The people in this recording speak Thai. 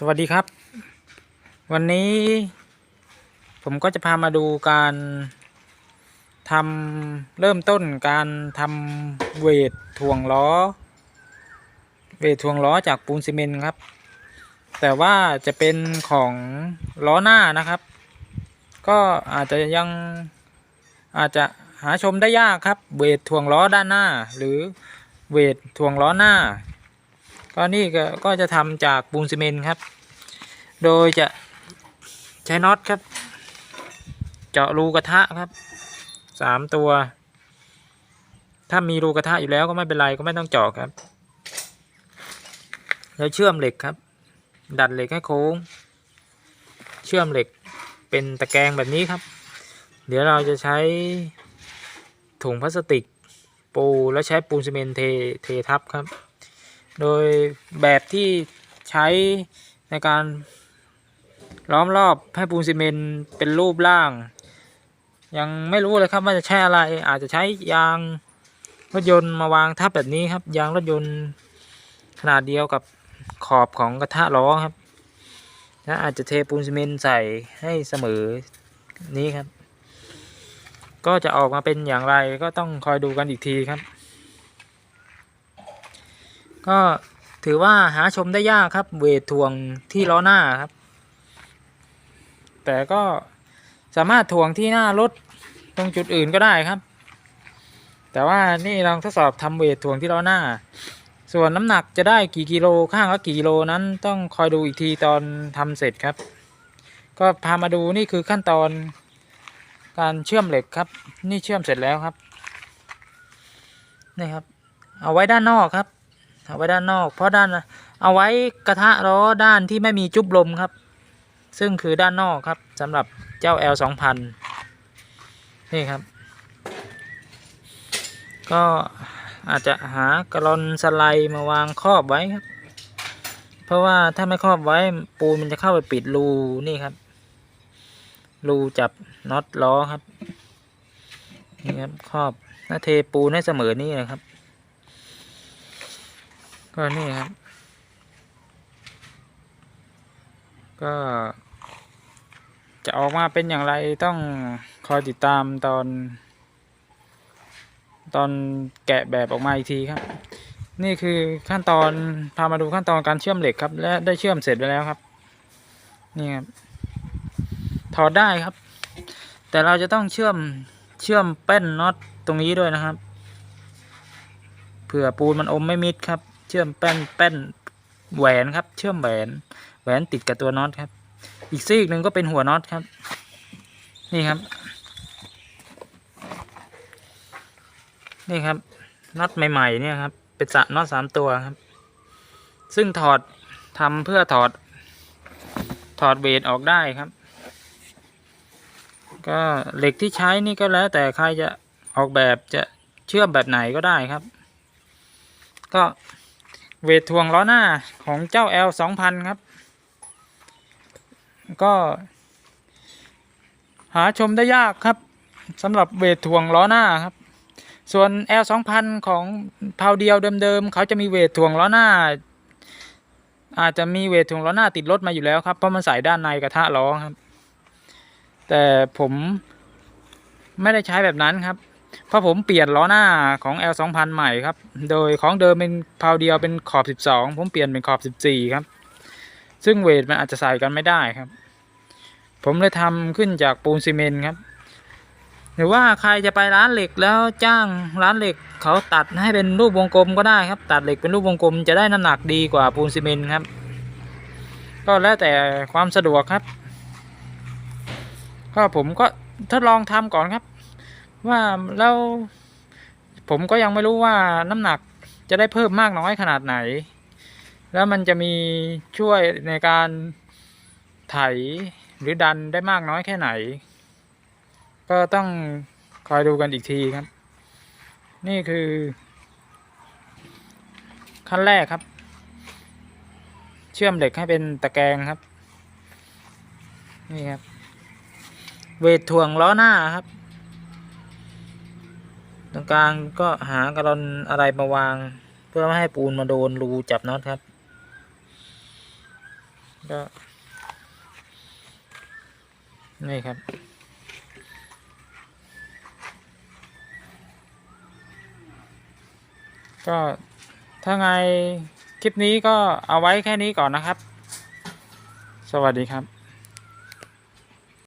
สวัสดีครับ วันนี้ผมก็จะพามาดูการทำเริ่มต้นการทำเวทถ่วงล้อ เวทถ่วงล้อจากปูนซีเมนต์ครับ แต่ว่าจะเป็นของล้อหน้านะครับ ก็อาจจะยังอาจจะหาชมได้ยากครับ เวทถ่วงล้อด้านหน้า หรือเวทถ่วงล้อหน้า ก็นี่ก็ก็จะทำจากปูนซีเมนต์ครับ โดยจะใช้น็อตครับ เจาะรูกระทะครับสามตัว ถ้ามีรูกระทะอยู่แล้วก็ไม่เป็นไรก็ไม่ต้องเจาะครับ แล้วเชื่อมเหล็กครับ ดัดเหล็กให้โค้ง เชื่อมเหล็กเป็นตะแกรงแบบนี้ครับ เดี๋ยวเราจะใช้ถุงพลาสติกปูแล้วใช้ปูนซีเมนต์เทเททับครับ โดยแบบที่ใช้ในการล้อมรอบให้ปูนซีเมนต์เป็นรูปร่าง ยังไม่รู้เลยครับว่าจะใช้อะไร อาจจะใช้ยางรถยนต์มาวางทับแบบนี้ครับ ยางรถยนต์ขนาดเดียวกับขอบของกระทะล้อครับและอาจจะเทปูนซีเมนต์ใส่ให้เสมอนี้ครับ ก็จะออกมาเป็นอย่างไรก็ต้องคอยดูกันอีกทีครับ ก็ถือว่าหาชมได้ยากครับ เวทถ่วงที่ล้อหน้าครับ แต่ก็สามารถถ่วงที่หน้ารถตรงจุดอื่นก็ได้ครับ แต่ว่านี่ลองทดสอบทำเวทถ่วงที่ล้อหน้า ส่วนน้ำหนักจะได้กี่กิโลข้างละกี่กิโลนั้นต้องคอยดูอีกทีตอนทำเสร็จครับ ก็พามาดูนี่คือขั้นตอนการเชื่อมเหล็กครับ นี่เชื่อมเสร็จแล้วครับนี่ครับ เอาไว้ด้านนอกครับ เอาไว้ด้านนอก เพราะด้านเอาไว้กระทะล้อด้านที่ไม่มีจุ๊บลมครับ ซึ่งคือด้านนอกครับสำหรับเจ้า L 2 0 0 0นี่ครับ ก็อาจจะหากระลอนสไลด์มาวางครอบไว้ครับ เพราะว่าถ้าไม่ครอบไว้ปูนมันจะเข้าไปปิดรูนี่ครับ รูจับน็อตล้อครับนี่ครับครอบถ้าเทปูนให้เสมอนี่นะครับ ก็นี่ครับ ก็ จะออกมาเป็นอย่างไรต้องคอยติดตามตอน ตอนแกะแบบออกมาอีกทีครับ นี่คือขั้นตอนพามาดูขั้นตอนการเชื่อมเหล็กครับ และได้เชื่อมเสร็จไปแล้วครับ นี่ครับถอดได้ครับ แต่เราจะต้องเชื่อมเชื่อมแป้นน็อตตรงนี้ด้วยนะครับเผื่อปูนมันอมไม่มิดครับ เชื่อมแป้นแป้นแหวนครับ เชื่อมแหวน แหวนติดกับตัวน็อตครับ อีกซีกหนึ่งก็เป็นหัวน็อตครับ นี่ครับ นี่ครับน็อตใหม่ ๆ เนี่ยครับ เป็นสะน็อตสามตัวครับ ซึ่งถอดทำเพื่อถอด ถอดเวทออกได้ครับ ก็เหล็กที่ใช้นี่ก็แล้ว แต่ใครจะออกแบบจะเชื่อมแบบไหนก็ได้ครับ ก็ เวททวงล้อหน้าของเจ้า L 2000 ครับ ก็ หาชมได้ยากครับสำหรับเวทถ่วงล้อหน้าครับ ส่วน L 2000 ของพาวเดียวเดิมๆเขาจะมีเวทถ่วงล้อหน้า อาจจะมีเวทถ่วงล้อหน้าติดรถมาอยู่แล้วครับเพราะมันใส่ด้านในกระทะล้อครับ แต่ผมไม่ได้ใช้แบบนั้นครับ เพราะผมเปลี่ยนล้อหน้าของ L 2000ใหม่ครับ โดยของเดิมเป็นพาวเดียวเป็นขอบ 12 ผมเปลี่ยนเป็นขอบ 14 ครับ ซึ่งเวทมันอาจจะใส่กันไม่ได้ครับ ผมเลยทำขึ้นจากปูนซีเมนต์ครับ หรือว่าใครจะไปร้านเหล็กแล้วจ้างร้านเหล็กเขาตัดให้เป็นรูปวงกลมก็ได้ครับ ตัดเหล็กเป็นรูปวงกลมจะได้น้ำหนักดีกว่าปูนซีเมนต์ครับ ก็แล้วแต่ความสะดวกครับก็ผมก็ทดลองทำก่อนครับ ว่าแล้วผมก็ยังไม่รู้ว่าน้ำหนักจะได้เพิ่มมากน้อยขนาดไหน แล้วมันจะมีช่วยในการไถหรือดันได้มากน้อยแค่ไหน ก็ต้องคอยดูกันอีกทีครับ นี่คือ ขั้นแรกครับ เชื่อมเหล็กให้เป็นตะแกรงครับ นี่ครับ เวทถ่วงล้อหน้าครับ ตรงกลางก็หากระดอนอะไรมาวาง เพื่อไม่ให้ปูนมาโดนรูจับน็อตครับก็นี่ครับ ก็ถ้าไงคลิปนี้ก็เอาไว้แค่นี้ก่อนนะครับ สวัสดีครับ